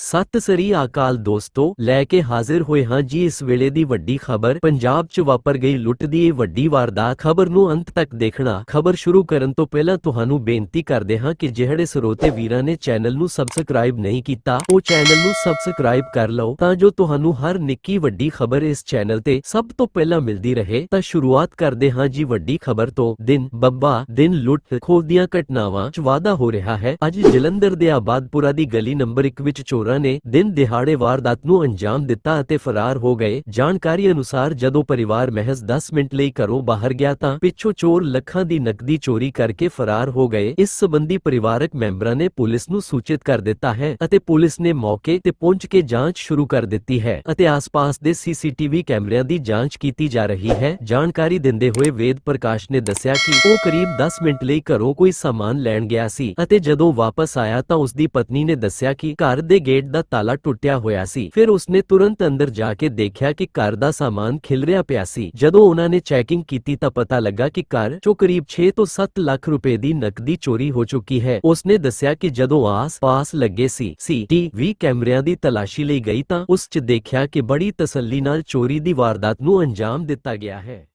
ਸਤਿ ਸ੍ਰੀ ਅਕਾਲ ਦੋਸਤੋ, ਲੈ ਕੇ ਹਾਜ਼ਰ ਹੋਏ ਹਾਂ ਜੀ ਇਸ ਵੇਲੇ ਦੀ ਵੱਡੀ ਖਬਰ। ਪੰਜਾਬ 'ਚ ਵਾਪਰ ਗਈ ਲੁੱਟ ਦੀ ਇਹ ਵੱਡੀ ਵਾਰਦਾਤ ਖਬਰ ਨੂੰ ਅੰਤ ਤੱਕ ਦੇਖਣਾ। ਖਬਰ ਸ਼ੁਰੂ ਕਰਨ ਤੋਂ ਪਹਿਲਾਂ ਤੁਹਾਨੂੰ ਬੇਨਤੀ ਕਰਦੇ ਹਾਂ ਕਿ ਜਿਹੜੇ ਸਰੋਤੇ ਵੀਰਾਂ ਨੇ ਚੈਨਲ ਨੂੰ ਸਬਸਕ੍ਰਾਈਬ ਨਹੀਂ ਕੀਤਾ, ਉਹ ਚੈਨਲ ਨੂੰ ਸਬਸਕ੍ਰਾਈਬ ਕਰ ਲਓ ਤਾਂ ਜੋ ਤੁਹਾਨੂੰ ਹਰ ਨਿੱਕੀ ਵੱਡੀ ਖਬਰ ਇਸ ਚੈਨਲ ਤੇ ਸਭ ਤੋਂ ਪਹਿਲਾਂ ਮਿਲਦੀ ਰਹੇ। ਤਾਂ ਸ਼ੁਰੂਆਤ ਕਰਦੇ ਹਾਂ ਜੀ ਵੱਡੀ ਖਬਰ ਤੋਂ। ਦਿਨ ਬੱਬਾ, ਦਿਨ ਲੁੱਟ, ਖੋਹ ਦੀਆਂ ਘਟਨਾਵਾਂ 'ਚ ਵਾਧਾ ਹੋ ਰਿਹਾ ਹੈ। ਅੱਜ ਜਲੰਧਰ ਦੇ ਆਬਾਦਪੁਰਾ ਦੀ ਗਲੀ ਨੰਬਰ 1 ਵਿੱਚ ਚੋਰ ਨੇ ਦਿਨ ਦਿਹਾੜੇ ਵਾਰਦਾਤ ਨੂੰ ਅੰਜਾਮ ਦਿੱਤਾ ਅਤੇ ਫਰਾਰ ਹੋ ਗਏ। ਜਾਣਕਾਰੀ ਅਨੁਸਾਰ ਜਦੋਂ ਪਰਿਵਾਰ ਮਹਿਜ਼ 10 ਮਿੰਟ ਲਈ ਘਰੋਂ ਬਾਹਰ ਗਿਆ ਤਾਂ ਪਿੱਛੋਂ ਚੋਰ ਲੱਖਾਂ ਦੀ ਨਕਦੀ ਚੋਰੀ ਕਰਕੇ ਫਰਾਰ ਹੋ ਗਏ। ਇਸ ਸੰਬੰਧੀ ਪਰਿਵਾਰਕ ਮੈਂਬਰਾਂ ਨੇ ਪੁਲਿਸ ਨੂੰ ਸੂਚਿਤ ਕਰ ਦਿੱਤਾ ਹੈ ਅਤੇ ਪੁਲਿਸ ਨੇ ਮੌਕੇ ਤੇ ਪਹੁੰਚ ਕੇ ਜਾਂਚ ਸ਼ੁਰੂ ਕਰ ਦਿੱਤੀ ਹੈ ਅਤੇ ਆਸ-ਪਾਸ ਦੇ ਸੀਸੀਟੀਵੀ ਕੈਮਰਿਆਂ ਦੀ ਜਾਂਚ ਕੀਤੀ ਜਾ ਰਹੀ ਹੈ। ਜਾਣਕਾਰੀ ਦਿੰਦੇ ਹੋਏ ਵੇਦ ਪ੍ਰਕਾਸ਼ ਨੇ ਦੱਸਿਆ ਕਿ ਉਹ ਕਰੀਬ 10 ਮਿੰਟ ਲਈ ਘਰੋਂ ਕੋਈ ਸਾਮਾਨ ਲੈਣ ਗਿਆ ਸੀ ਅਤੇ ਜਦੋਂ ਵਾਪਸ ਆਇਆ ਤਾਂ ਉਸ ਦੀ ਪਤਨੀ ਨੇ ਦੱਸਿਆ ਕਿ ਘਰ ਦੇ ਗੇਟ ਗੇਟ ਦਾ ਤਾਲਾ ਟੁੱਟਿਆ ਹੋਇਆ ਸੀ। ਫਿਰ ਉਸਨੇ ਤੁਰੰਤ ਅੰਦਰ ਜਾ ਕੇ ਦੇਖਿਆ ਕਿ ਘਰ ਦਾ ਸਾਮਾਨ ਖਿਲਰਿਆ ਪਿਆ ਸੀ। ਜਦੋਂ ਉਹਨਾਂ ਨੇ ਚੈਕਿੰਗ ਕੀਤੀ ਤਾਂ ਪਤਾ ਲੱਗਾ ਕਿ ਘਰ ਚੋਂ ਕਰੀਬ 6 ਤੋਂ 7 ਲੱਖ ਰੁਪਏ ਦੀ ਨਕਦੀ ਚੋਰੀ ਹੋ ਚੁੱਕੀ ਹੈ। ਉਸਨੇ ਦੱਸਿਆ ਕਿ ਜਦੋਂ ਆਸ-ਪਾਸ ਲੱਗੇ ਸੀ ਸੀਟੀਵੀ ਕੈਮਰਿਆਂ ਦੀ ਤਲਾਸ਼ੀ ਲਈ ਗਈ ਤਾਂ ਉਸ 'ਚ ਦੇਖਿਆ ਕਿ ਬੜੀ ਤਸੱਲੀ ਨਾਲ ਚੋਰੀ ਦੀ ਵਾਰਦਾਤ ਨੂੰ ਅੰਜਾਮ ਦਿੱਤਾ ਗਿਆ ਹੈ।